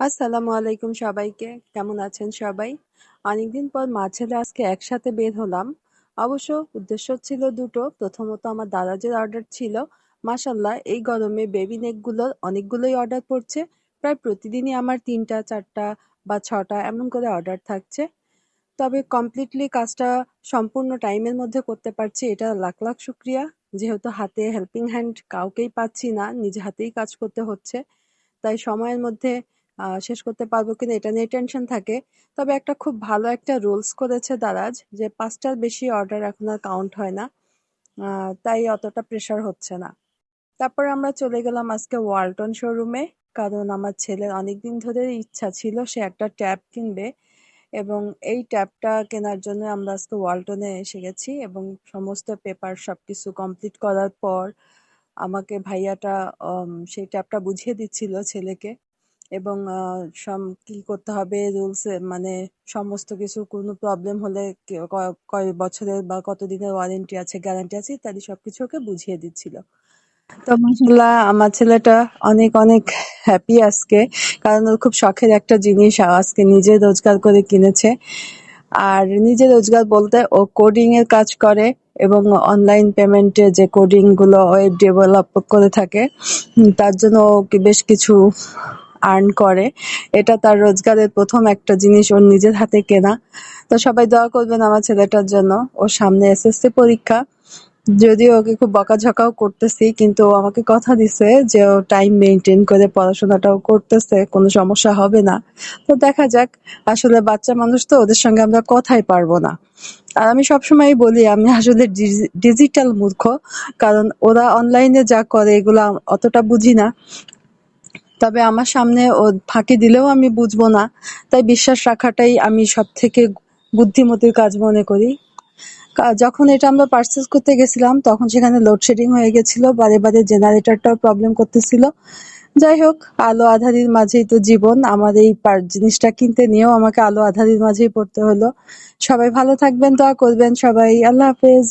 আসসালামু আলাইকুম সবাইকে। কেমন আছেন সবাই? অনেকদিন পর মা ছেলে আজকে একসাথে বের হলাম। অবশ্য উদ্দেশ্য ছিল দুটো। প্রথমত আমার দাদাজের অর্ডার ছিল। মাসাল্লাহ এই গরমে বেবি নেকগুলোর অনেকগুলোই অর্ডার পড়ছে। প্রায় প্রতিদিনই আমার তিনটা, চারটা বা ছটা এমন করে অর্ডার থাকছে। তবে কমপ্লিটলি কাজটা সম্পূর্ণ টাইমের মধ্যে করতে পারছি, এটা লাখ লাখ শুক্রিয়া। যেহেতু হাতে হেল্পিং হ্যান্ড কাউকেই পাচ্ছি না, নিজে হাতেই কাজ করতে হচ্ছে। তাই সময়ের মধ্যে শেষ করতে পারব কিনা এটা নিয়ে টেনশন থাকে। তবে একটা খুব ভালো একটা রুলস করেছে দারাজ যে পাঁচটার বেশি অর্ডার এখন আর কাউন্ট হয় না। তাই অতটা প্রেশার হচ্ছে না। তারপর আমরা চলে গেলাম আজকে ওয়ালটন শোরুমে কারণ আমার ছেলের অনেকদিন ধরে ইচ্ছা ছিল সে একটা ট্যাব কিনবে এবং এই ট্যাবটা কেনার জন্য আমরা আজকে ওয়ালটনে এসে গেছি এবং সমস্ত পেপার সবকিছু কমপ্লিট করার পর আমাকে ভাইয়াটা সেই ট্যাবটা বুঝিয়ে দিচ্ছিল ছেলেকে। এবং সম, কি করতে হবে, রুলস মানে সমস্ত কিছু, কোনো প্রবলেম হলে কয় বছরের বা কতদিনের ওয়ারেন্টি আছে, গ্যারান্টি আছে, ইত্যাদি সবকিছু ওকে বুঝিয়ে দিচ্ছিল। তো মাসাল্লাহ আমার ছেলেটা অনেক অনেক হ্যাপি আজকে, কারণ ওর খুব শখের একটা জিনিস আজকে নিজে রোজগার করে কিনেছে। আর নিজে রোজগার বলতে ও কোডিং এর কাজ করে এবং অনলাইন পেমেন্টে যে কোডিংগুলো ওয়েব ডেভেলপ করে থাকে, তার জন্য বেশ কিছু আর্ন করে। এটা তার রোজগারের প্রথম একটা জিনিস, ওর নিজের হাতে কেনা। তো সবাই দোয়া করবেন আমার ছেলেটার জন্য। ওর সামনে এসএসসি পরীক্ষা। যদিও ওকে খুব বকাঝকাও করতেছি, কিন্তু ও আমাকে কথা দিছে যে ও টাইম মেনটেন করে পড়াশোনাটাও করতেছে, কোনো সমস্যা হবে না। তো দেখা যাক, আসলে বাচ্চা মানুষ তো ওদের সঙ্গে আমরা কথাই পারব না। আর আমি সবসময় বলি, আমি আসলে ডিজিটাল মূর্খ, কারণ ওরা অনলাইনে যা করে, এগুলো অতটা বুঝি না। তবে আমার সামনে ও ফাঁকি দিলেও আমি বুঝব না। তাই বিশ্বাস রাখাটাই আমি সব থেকে বুদ্ধিমতির কাজ মনে করি। যখন এটা আমরা পার্সেস করতে গেছিলাম, তখন সেখানে লোডশেডিং হয়ে গেছিল, বারে বারে জেনারেটরটাও প্রবলেম করতেছিল। যাই হোক, আলো আধারির মাঝেই তো জীবন, আমার এই জিনিসটা কিনতে নিয়েও আমাকে আলো আধারির মাঝেই পড়তে হলো। সবাই ভালো থাকবেন, দোয়া করবেন সবাই। আল্লাহ হাফেজ।